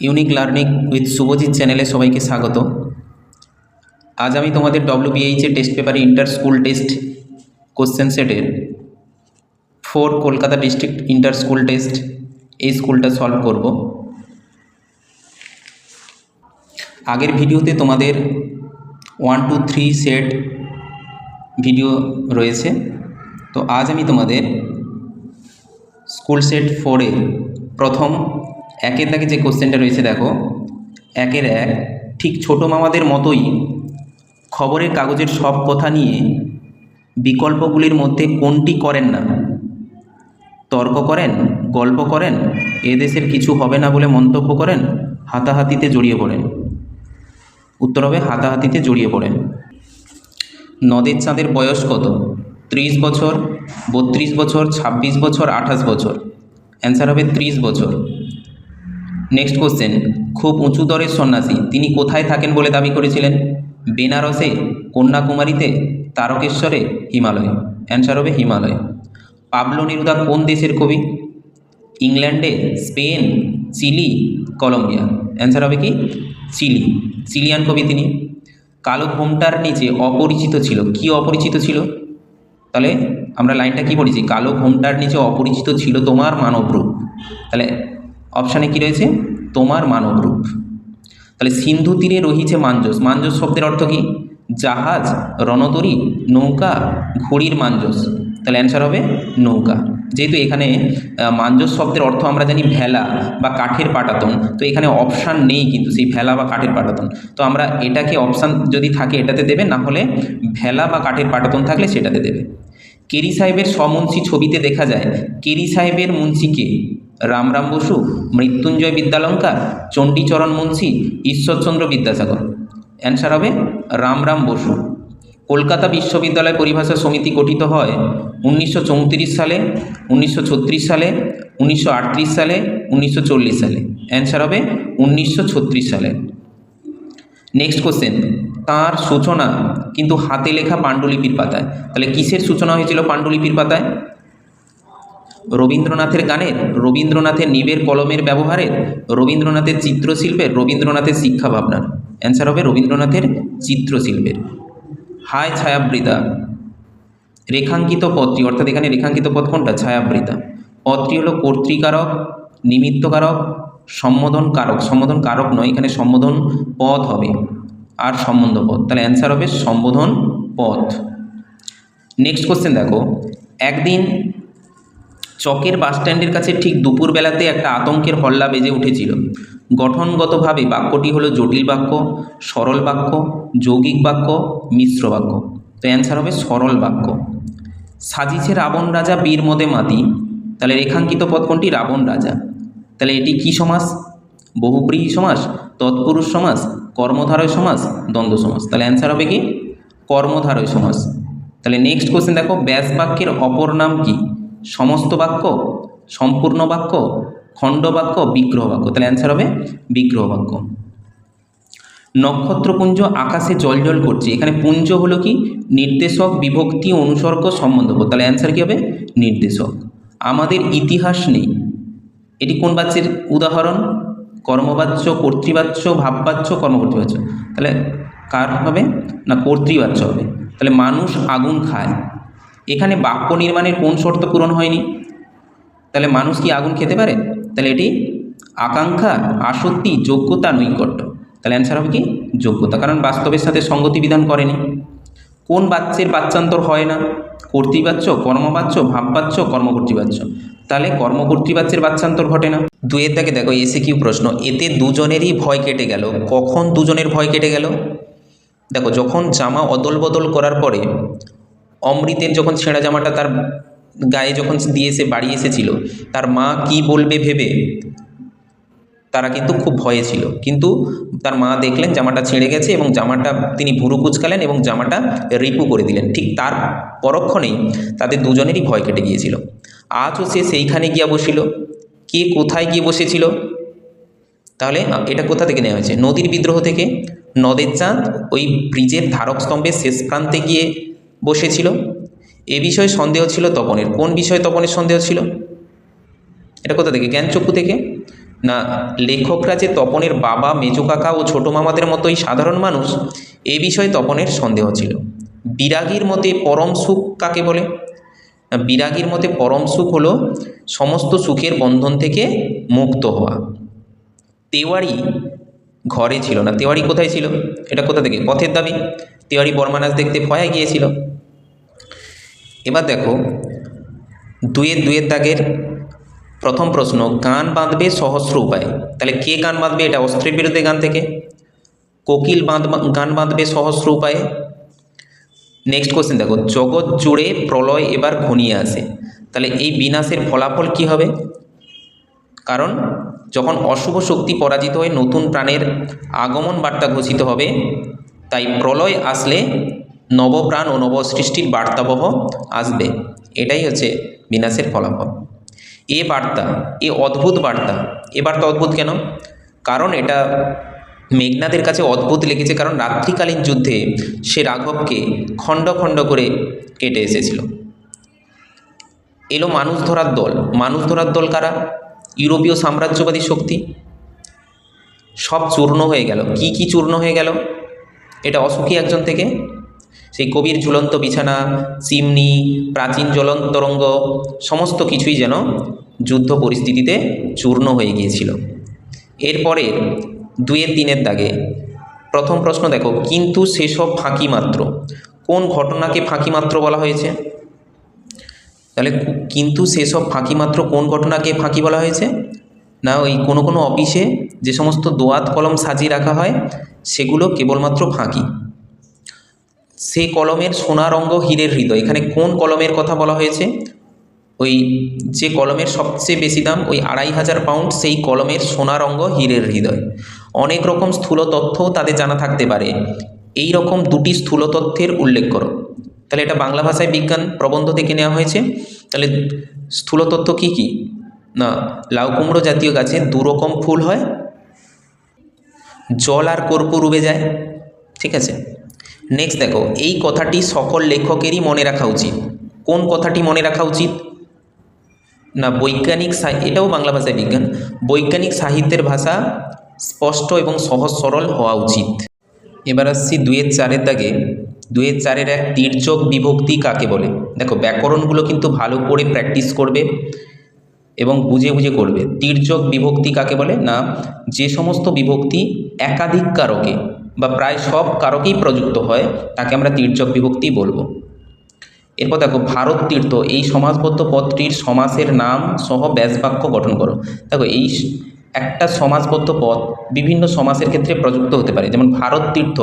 Unique learning with Subhajit চ্যানেলে সবাইকে স্বাগত। আজ আমি তোমাদের ডব্লিউবিএইচের টেস্ট পেপারে ইন্টার স্কুল টেস্ট কোশ্চেন সেটের four Kolkata district inter school test এই স্কুলটা সলভ করব। আগের ভিডিওতে তোমাদের one two three set video রয়েছে। তো আজ আমি তোমাদের স্কুল সেট ফোরে প্রথম একের দাগে যে কোশ্চেনটা রয়েছে দেখো, একের এক ঠিক ছোটো মামাদের মতোই খবরের কাগজের সব কথা নিয়ে বিকল্পগুলির মধ্যে কোনটি করেন না? তর্ক করেন, গল্প করেন, এদেশের কিছু হবে না বলে মন্তব্য করেন, হাতাহাতিতে জড়িয়ে পড়েন। উত্তর হবে হাতাহাতিতে জড়িয়ে পড়েন। নদের চাঁদের বয়স কত? ত্রিশ বছর, বত্রিশ বছর, ছাব্বিশ বছর, আঠাশ বছর। অ্যান্সার হবে ত্রিশ বছর। নেক্সট কোশ্চেন খুব উঁচু দরের সন্ন্যাসী, তিনি কোথায় থাকেন বলে দাবি করেছিলেন? বেনারসে, কন্যাকুমারীতে, তারকেশ্বরে, হিমালয়। অ্যান্সার হবে হিমালয়। পাবলো নেরুদা কোন দেশের কবি? ইংল্যান্ডে, স্পেন, চিলি, কলম্বিয়া। অ্যান্সার হবে কি? চিলি। চিলিয়ান কবি তিনি। কালো ঘোমটার নিচে অপরিচিত ছিল। কি অপরিচিত ছিল? তাহলে আমরা লাইনটা কি পড়েছি? কালো ঘোমটার নিচে অপরিচিত ছিল তোমার মানবরূপ। তাহলে অপশানে কি রয়েছে? তোমার মানবরূপ তাহলে সিন্ধু তীরে রহিছে মাঞ্জস মাঞ্জস শব্দের অর্থ কি? জাহাজ, রণতরী, নৌকা, ঘড়ির মাঞ্জস তাহলে অ্যান্সার হবে নৌকা। যেহেতু এখানে মাঞ্জস শব্দের অর্থ আমরা জানি ভেলা বা কাঠের পাটাতন। তো এখানে অপশান নেই কিন্তু সেই ভেলা বা কাঠের পাটাতন। তো আমরা এটাকে অপশান যদি থাকে এটাতে দেবে, না হলে ভেলা বা কাঠের পাটাতন থাকলে সেটাতে দেবে। কেরি সাহেবের সমুন্সি ছবিতে দেখা যায়। কেরি সাহেবের মুন্সিকে রামরাম বসু, মৃত্যুঞ্জয় বিদ্যালঙ্কার, চণ্ডীচরণ মুন্সি, ঈশ্বরচন্দ্র বিদ্যাসাগর। অ্যান্সার হবে রামরাম বসু। কলকাতা বিশ্ববিদ্যালয় পরিভাষা সমিতি গঠিত হয় উনিশশো চৌত্রিশ সালে, উনিশশো ছত্রিশ সালে, উনিশশো আটত্রিশ সালে, উনিশশো চল্লিশ সালে। অ্যান্সার হবে উনিশশো ছত্রিশ সালে। নেক্সট কোশ্চেন তার সূচনা কিন্তু হাতে লেখা পাণ্ডুলিপির পাতায়। তাহলে কিসের সূচনা হয়েছিল পাণ্ডুলিপির পাতায়? রবীন্দ্রনাথের গানের, রবীন্দ্রনাথের নিবের কলমের ব্যবহারের, রবীন্দ্রনাথের চিত্রশিল্পের, রবীন্দ্রনাথের শিক্ষা ভাবনার অ্যান্সার হবে রবীন্দ্রনাথের চিত্রশিল্পের। হায় ছায়াবৃতা। রেখাঙ্কিত পদটি অর্থাৎ এখানে রেখাঙ্কিত পদ কোনটা? ছায়াবৃতা। পদটি হলো কর্তৃকারক, নিমিত্তকারক সম্বোধন কারক সম্বোধন কারক নয়, এখানে সম্বোধন পদ হবে আর সম্বন্ধ পদ তাহলে অ্যান্সার হবে সম্বোধন পথ। নেক্সট কোশ্চেন দেখো। একদিন চকের বাসস্ট্যান্ডের কাছে ঠিক দুপুরবেলাতে একটা আতঙ্কের হল্লা বেজে উঠেছিল। গঠনগতভাবে বাক্যটি হলো জটিল বাক্য, সরল বাক্য, যৌগিক বাক্য, মিশ্র বাক্য। তো অ্যান্সার হবে সরল বাক্য। সাজিছে রাবণ রাজা বীর মদে মাতি। তাহলে রেখাঙ্কিত পদ কোনটি? রাবণ রাজা। তাহলে এটি কি সমাস? বহুব্রীহি সমাস, তৎপুরুষ সমাস, কর্মধারয় সমাস, দ্বন্দ্ব সমাস। তাহলে অ্যান্সার হবে কি? কর্মধারয় সমাস। তাহলে নেক্সট কোশ্চেন দেখো, ব্যাস বাক্যের অপর নাম কি? সমস্ত বাক্য, সম্পূর্ণ বাক্য, খণ্ড বাক্য, বিগ্রহ বাক্য। তাহলে অ্যান্সার হবে বিগ্রহ বাক্য। নক্ষত্রপুঞ্জ আকাশে জল করছে। এখানে পুঞ্জ হলো কি? নির্দেশক, বিভক্তি, অনুসর্গ, সম্বন্ধ। তাহলে অ্যান্সার কী হবে? নির্দেশক। আমাদের ইতিহাস নেই। এটি কোন বাচ্যের উদাহরণ? কর্মবাচ্য, কর্তৃবাচ্য, ভাববাচ্য, কর্মকর্তৃবাচ্য। তাহলে কার হবে? না, কর্তৃবাচ্য হবে। তাহলে মানুষ আগুন খায়। এখানে বাক্য নির্মাণের কোন শর্ত পূরণ হয়নি? তাহলে মানুষ কি আগুন খেতে পারে? তাহলে এটি আকাঙ্ক্ষা, আসক্তি, যোগ্যতা, নৈকট্য। তাহলে অ্যান্সার হবে কি? যোগ্যতা। কারণ বাস্তবের সাথে সঙ্গতি বিধান করেনি। কোন বাচ্চের বাচ্চান্তর হয় না? কর্তৃবাচ্য, কর্মবাচ্য, ভাববাচ্য, কর্মকর্তৃবাচ্য। তাহলে কর্মকর্তৃবাচ্যের বাচ্চান্তর ঘটে না। দুয়ের দাগে দেখো এসে কিউ প্রশ্ন। এতে দুজনেরই ভয় কেটে গেল। কখন দুজনের ভয় কেটে গেল? দেখো, যখন জামা অদল বদল করার পরে অমৃতের যখন ছেঁড়া জামাটা তার গায়ে যখন দিয়ে এসে বাড়ি এসেছিল, তার মা কি বলবে ভেবে তারা কিন্তু খুব ভয়ে ছিল। কিন্তু তার মা দেখলেন জামাটা ছিঁড়ে গেছে এবং জামাটা তিনি ভুরু কুচকালেন এবং জামাটা রিপু করে দিলেন। ঠিক তার পরক্ষণেই তাদের দুজনেরই ভয় কেটে গিয়েছিল। আজও সে সেইখানে গিয়া বসিল। কে কোথায় গিয়ে বসেছিল? তাহলে এটা কোথা থেকে নেওয়া হয়েছে? নদীর বিদ্রোহ থেকে নদের চাঁদ, ওই ব্রিজের ধারক স্তম্ভের শেষ প্রান্তে গিয়ে বসেছিল। এ বিষয়ে সন্দেহ ছিল তপনের। কোন বিষয়ে তপনের সন্দেহ ছিল? এটা কোথা থেকে? জ্ঞানচক্ষু থেকে? না, লেখকরা যে তপনের বাবা, মেজো কাকা ও ছোটো মামাদের মতোই সাধারণ মানুষ, এ বিষয়ে তপনের সন্দেহ ছিল। বিরাগীর মতে পরম সুখ কাকে বলে? বিরাগীর মতে পরম সুখ হলো সমস্ত সুখের বন্ধন থেকে মুক্ত হওয়া। তেওয়ারি ঘরে ছিল না। তেওয়ারি কোথায় ছিল? এটা কোথা থেকে? পথের দাবি। তেওয়ারি বর্মানাজ দেখতে ভয়ে গিয়েছিল। এবার দেখো দুয়ের দুয়ের দাগের প্রথম প্রশ্ন, গান বাঁধবে সহস্র উপায়। তাহলে কে গান বাঁধবে? এটা অস্ত্রের বিরুদ্ধে গান থেকে। কোকিল বাঁধ, গান বাঁধবে সহস্র উপায়ে। নেক্সট কোশ্চেন দেখো, জগৎ জুড়ে প্রলয় এবার ঘনিয়ে আসে। তাহলে এই বিনাশের ফলাফল কি হবে? কারণ যখন অশুভ শক্তি পরাজিত হয়ে নতুন প্রাণের আগমন বার্তা ঘোষিত হবে, তাই প্রলয় আসলে নবপ্রাণ ও নবসৃষ্টির বার্তাবহ আসবে। এটাই হচ্ছে বিনাশের ফলাফল। এ বার্তা, এ অদ্ভুত বার্তা। এ বার্তা অদ্ভুত কেন? কারণ এটা মেঘনাদের কাছে অদ্ভুত লেগেছে কারণ রাত্রিকালীন যুদ্ধে সে রাঘবকে খণ্ড খণ্ড করে কেটে এসেছিল। এলো মানুষ ধরার দল। মানুষ ধরার দল কারা? ইউরোপীয় সাম্রাজ্যবাদী শক্তি। সব চূর্ণ হয়ে গেল। কি কি চূর্ণ হয়ে গেল? এটা অসুখী একজন থেকে? সেই কবির ঝুলন্ত বিছানা চিমনি প্রাচীন জ্বলন্ত তরঙ্গ, সমস্ত কিছুই যেন যুদ্ধ পরিস্থিতিতে চূর্ণ হয়ে গিয়েছিল। এরপরে দুয়ের তিনের দাগে প্রথম প্রশ্ন দেখো, কিন্তু সেসব ফাঁকি মাত্র। কোন ঘটনাকে ফাঁকি মাত্র বলা হয়েছে? তাহলে কিন্তু সেসব ফাঁকি মাত্র কোন ঘটনাকে ফাঁকি বলা হয়েছে? না, ওই কোনো কোনো অফিসে যে সমস্ত দোয়াত কলম সাজিয়ে রাখা হয়, সেগুলো কেবলমাত্র ফাঁকি। সে কলমের সোনা রঙ্গ হীরের হৃদয়। এখানে কোন কলমের কথা বলা হয়েছে? ওই যে কলমের সবচেয়ে বেশি দাম, ওই আড়াই হাজার পাউন্ড, সেই কলমের সোনা রঙ্গ হীরের হৃদয়। অনেক রকম স্থূল তথ্যও তাদের জানা থাকতে পারে। এই রকম দুটি স্থূল তথ্যের উল্লেখ করো। তাহলে এটা বাংলা ভাষায় বিজ্ঞান প্রবন্ধ থেকে নেওয়া হয়েছে। তাহলে স্থূল তথ্য কী কী? না, লাউ কুমড়ো জাতীয় গাছে দু রকম ফুল হয়। জল আর কর্পূর উবে যায়। ঠিক আছে? নেক্সট দেখো, এই কথাটি সকল লেখকেরই মনে রাখা উচিত। কোন কথাটি মনে রাখা উচিত? না, বৈজ্ঞানিক এটাও বাংলা ভাষায় বিজ্ঞান। বৈজ্ঞানিক সাহিত্যের ভাষা স্পষ্ট এবং সহজ সরল হওয়া উচিত। এবার আসছি দুয়ের চারের দাগে। দুয়ের চারের এক তির্যক বিভক্তি কাকে বলে? দেখো, ব্যাকরণগুলো কিন্তু ভালো করে প্র্যাকটিস করবে এবং বুঝে বুঝে করবে। তির্যক বিভক্তি কাকে বলে? না, যে সমস্ত বিভক্তি একাধিক কারকে বা প্রায় সব কারকেই প্রযুক্ত হয়, তাকে আমরা তির্যক বিভক্তি বলব। এরপর দেখো, ভারত তীর্থ, এই সমাজবদ্ধ পদটির সমাসের নাম সহ ব্যাসবাক্য গঠন করো। দেখো, এই একটা সমাজবদ্ধ পদ বিভিন্ন সমাসের ক্ষেত্রে প্রযুক্ত হতে পারে। যেমন ভারত তীর্থ,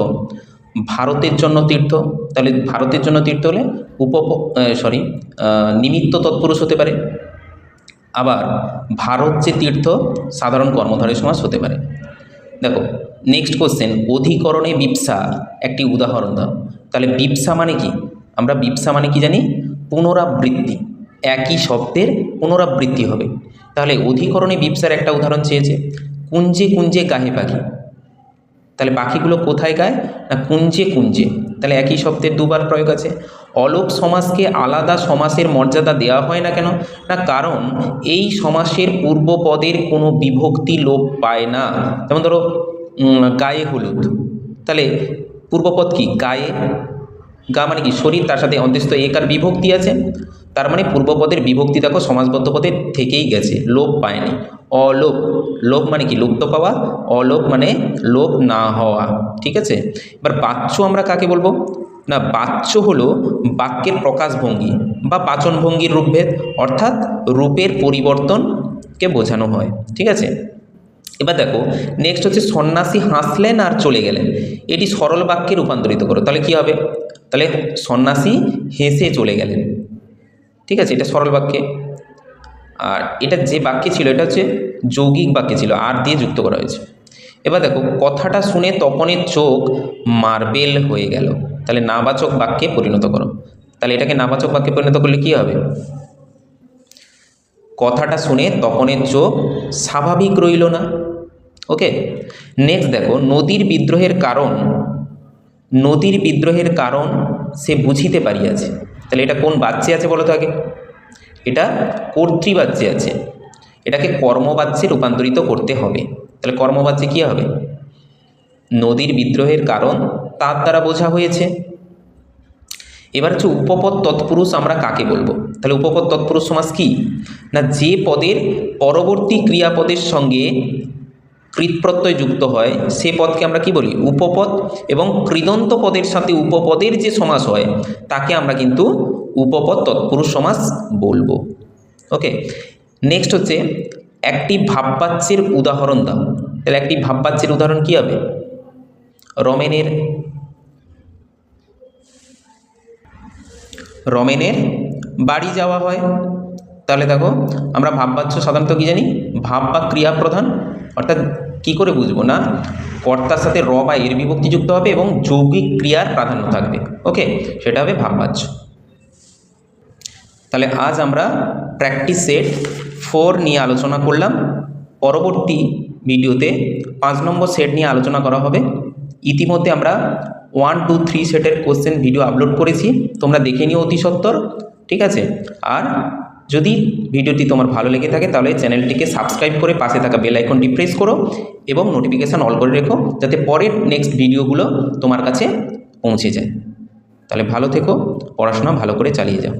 ভারতের জন্য তীর্থ, তাহলে ভারতের জন্য তীর্থ হলে উপ সরি নিমিত্ত তৎপুরুষ হতে পারে। আবার ভারত যে তীর্থ, সাধারণ কর্মধারয় সমাজ হতে পারে। দেখো নেক্সট কোশ্চেন অধিকরণে বিপসা একটি উদাহরণ দাও। তাহলে বিপসা মানে কি? আমরা বিপসা মানে কি জানি? পুনরাবৃত্তি। একই শব্দের পুনরাবৃত্তি হবে। তাহলে অধিকরণে বিপসার একটা উদাহরণ চেয়েছে। কুঞ্জে কুঞ্জে গাহে পাখি তাহলে পাখিগুলো কোথায় গায়? না কুঞ্জে কুঞ্জে। তাহলে একই শব্দের দুবার প্রয়োগ আছে। অলোপ সমাসকে আলাদা সমাসের মর্যাদা দেওয়া হয় না কেন? না, কারণ এই সমাসের পূর্বপদের কোনো বিভক্তি লোপ পায় না। যেমন ধরো গায়ে হলুদ। তাহলে পূর্বপদ কি? গায়ে। গা মানে কি? শরীর, তার সাথে অন্তস্থ একার বিভক্তি আছে? তার মানে পূর্বপদের বিভক্তি দেখো সমাজবদ্ধ পদের থেকেই গেছে, লোপ পায়নি। অলোপ। লোপ মানে কি? লুপ্ত পাওয়া। অলোপ মানে লোপ না হওয়া। ঠিক আছে? এবার বাচ্য আমরা কাকে বলব? না, বাচ্য হলো বাক্যের প্রকাশভঙ্গি বা পাচনভঙ্গির রূপভেদ, অর্থাৎ রূপের পরিবর্তনকে বোঝানো হয়। ঠিক আছে? এবার দেখো নেক্সট হচ্ছে সন্ন্যাসী হাসলেন আর চলে গেলেন। এটি সরল বাক্যে রূপান্তরিত করো। তাহলে কি হবে? তাহলে সন্ন্যাসী হেসে চলে গেলেন। ঠিক আছে? এটা সরল বাক্যে। আর এটা যে বাক্যে ছিল, এটা হচ্ছে যৌগিক বাক্যে ছিল, আর দিয়ে যুক্ত করা হয়েছে। এবার দেখো, কথাটা শুনে তপনের চোখ মার্বেল হয়ে গেল। তাহলে নাবাচক বাক্যে পরিণত করো। তাহলে এটাকে নাবাচক বাক্যে পরিণত করলে কি হবে? কথাটা শুনে তপনের চোখ স্বাভাবিক রইল না। ওকে? নেক্সট দেখো, নদীর বিদ্রোহের কারণ, নদীর বিদ্রোহের কারণ সে বুঝিতে পারিয়াছে। তাহলে এটা কোন বাচ্চে আছে বলো তো আগে? এটা কর্তৃবাচ্যে আছে। এটাকে কর্মবাচ্যে রূপান্তরিত করতে হবে। তাহলে কর্মবাচ্যে কী হবে? নদীর বিদ্রোহের কারণ তার দ্বারা বোঝা হয়েছে। এবার হচ্ছে উপপদ তৎপুরুষ আমরা কাকে বলব? তাহলে উপপদ তৎপুরুষ সমাস কি? না যে পদের পরবর্তী ক্রিয়াপদের সঙ্গে কৃৎপ্রত্যয় যুক্ত হয়, সে পদকে আমরা কি বলি? উপপদ এবং কৃদন্ত পদের সাথে উপপদের যে সমাস হয়, তাকে আমরা কিন্তু উপপদ তৎপুরুষ সমাস বলব। ওকে নেক্সট হচ্ছে, একটি ভাববাচ্যের উদাহরণ দাও। তাহলে একটি ভাববাচ্যের উদাহরণ কি হবে? রমেনের রমেনের বাড়ি যাওয়া হয়। তাহলে দেখো, আমরা ভাববাচ্য সাধারণত কী জানি? ভাব বা ক্রিয়া প্রধান। অর্থাৎ কি করে বুঝব না? কর্তার সাথে র বা এর বিভক্তি যুক্ত হবে এবং যৌগিক ক্রিয়ার প্রাধান্য থাকবে। ওকে সেটা হবে ভাববাচ্য। তাহলে আজ আমরা প্র্যাকটিস সেট ফোর নিয়ে আলোচনা করলাম। পরবর্তী ভিডিওতে পাঁচ নম্বর সেট নিয়ে আলোচনা করা হবে। ইতিমধ্যে আমরা ওয়ান টু থ্রি সেটের কোশ্চেন ভিডিও আপলোড করেছি। তোমরা দেখে নিও অতি সত্বর ঠিক আছে? আর যদি ভিডিওটি তোমার ভালো লেগে থাকে, তাহলে চ্যানেলটিকে সাবস্ক্রাইব করে পাশে থাকা বেল আইকনটি প্রেস করো এবং নোটিফিকেশান অল করে রেখো, যাতে পরের নেক্সট ভিডিওগুলো তোমার কাছে পৌঁছে যায়। তাহলে ভালো থেকো, পড়াশোনা ভালো করে চালিয়ে যাও।